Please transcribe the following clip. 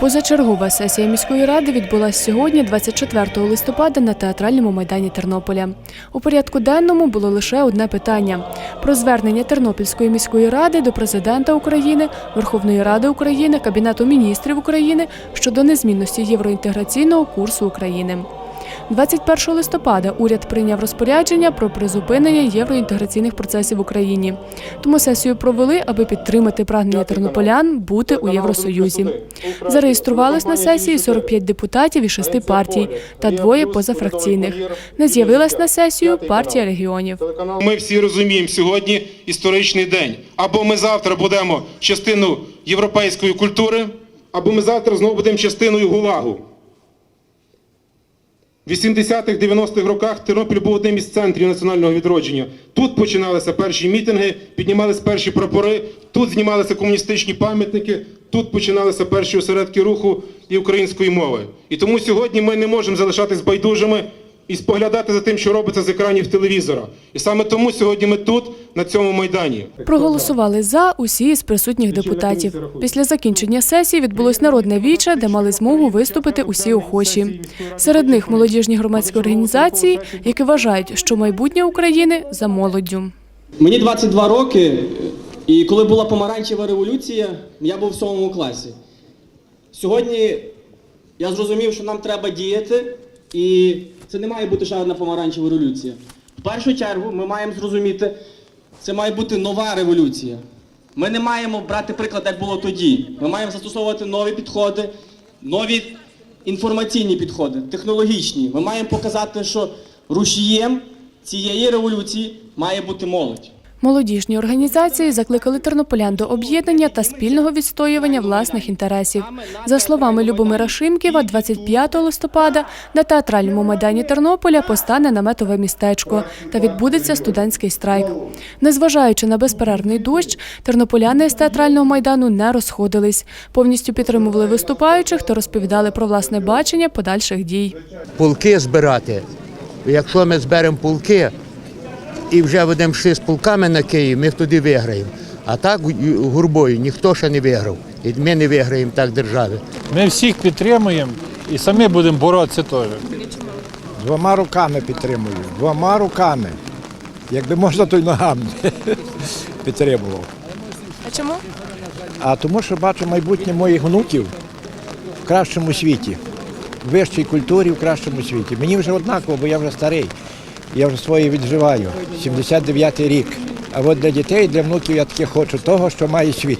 Позачергова сесія міської ради відбулася сьогодні, 24 листопада, на театральному майдані Тернополя. У порядку денному було лише одне питання про звернення Тернопільської міської ради до президента України, Верховної Ради України, Кабінету міністрів України щодо незмінності євроінтеграційного курсу України. 21 листопада уряд прийняв розпорядження про призупинення євроінтеграційних процесів в Україні. Тому сесію провели, аби підтримати прагнення тернополян бути у Євросоюзі. Зареєструвались на сесії 45 депутатів із шести партій та двоє позафракційних. Не з'явилась на сесію партія регіонів. Ми всі розуміємо, сьогодні історичний день. Або ми завтра будемо частиною європейської культури, або ми завтра знову будемо частиною ГУЛАГу. В 80-х, 90-х роках Тернопіль був одним із центрів національного відродження. Тут починалися перші мітинги, піднімались перші прапори, тут знімалися комуністичні пам'ятники, тут починалися перші осередки руху і української мови. І тому сьогодні ми не можемо залишатись байдужими і споглядати за тим, що робиться з екранів телевізора. І саме тому сьогодні ми тут, на цьому майдані. Проголосували за усі із присутніх депутатів. Після закінчення сесії відбулось народне віче, де мали змогу виступити усі охочі. Серед них молодіжні громадські організації, які вважають, що майбутнє України за молоддю. Мені 22 роки, і коли була помаранчева революція, я був в сьомому класі. Сьогодні я зрозумів, що нам треба діяти, і це не має бути ще одна помаранчева революція. В першу чергу ми маємо зрозуміти, це має бути нова революція. Ми не маємо брати приклад, як було тоді. Ми маємо застосовувати нові підходи, нові інформаційні підходи, технологічні. Ми маємо показати, що рушієм цієї революції має бути молодь. Молодіжні організації закликали тернополян до об'єднання та спільного відстоювання власних інтересів. За словами Любомира Шимківа, 25 листопада на театральному майдані Тернополя постане наметове містечко та відбудеться студентський страйк. Незважаючи на безперервний дощ, тернополяни з театрального майдану не розходились, повністю підтримували виступаючих та розповідали про власне бачення подальших дій. Полки збирати. Якщо ми зберемо полки і вже ведемо йшли з полками на Київ, ми тоді виграємо. А так гурбою ніхто ще не виграв. І ми не виграємо так держави. Ми всіх підтримуємо і самі будемо боротися теж. Двома руками підтримую. Двома руками. Якби можна, то й ногами підтримував. А чому? А тому, що бачу майбутнє моїх внуків в кращому світі, в вищій культурі, в кращому світі. Мені вже однаково, бо я вже старий. Я вже свої відживаю. 79-й рік. А от для дітей, для внуків я таки хочу того, що має світ.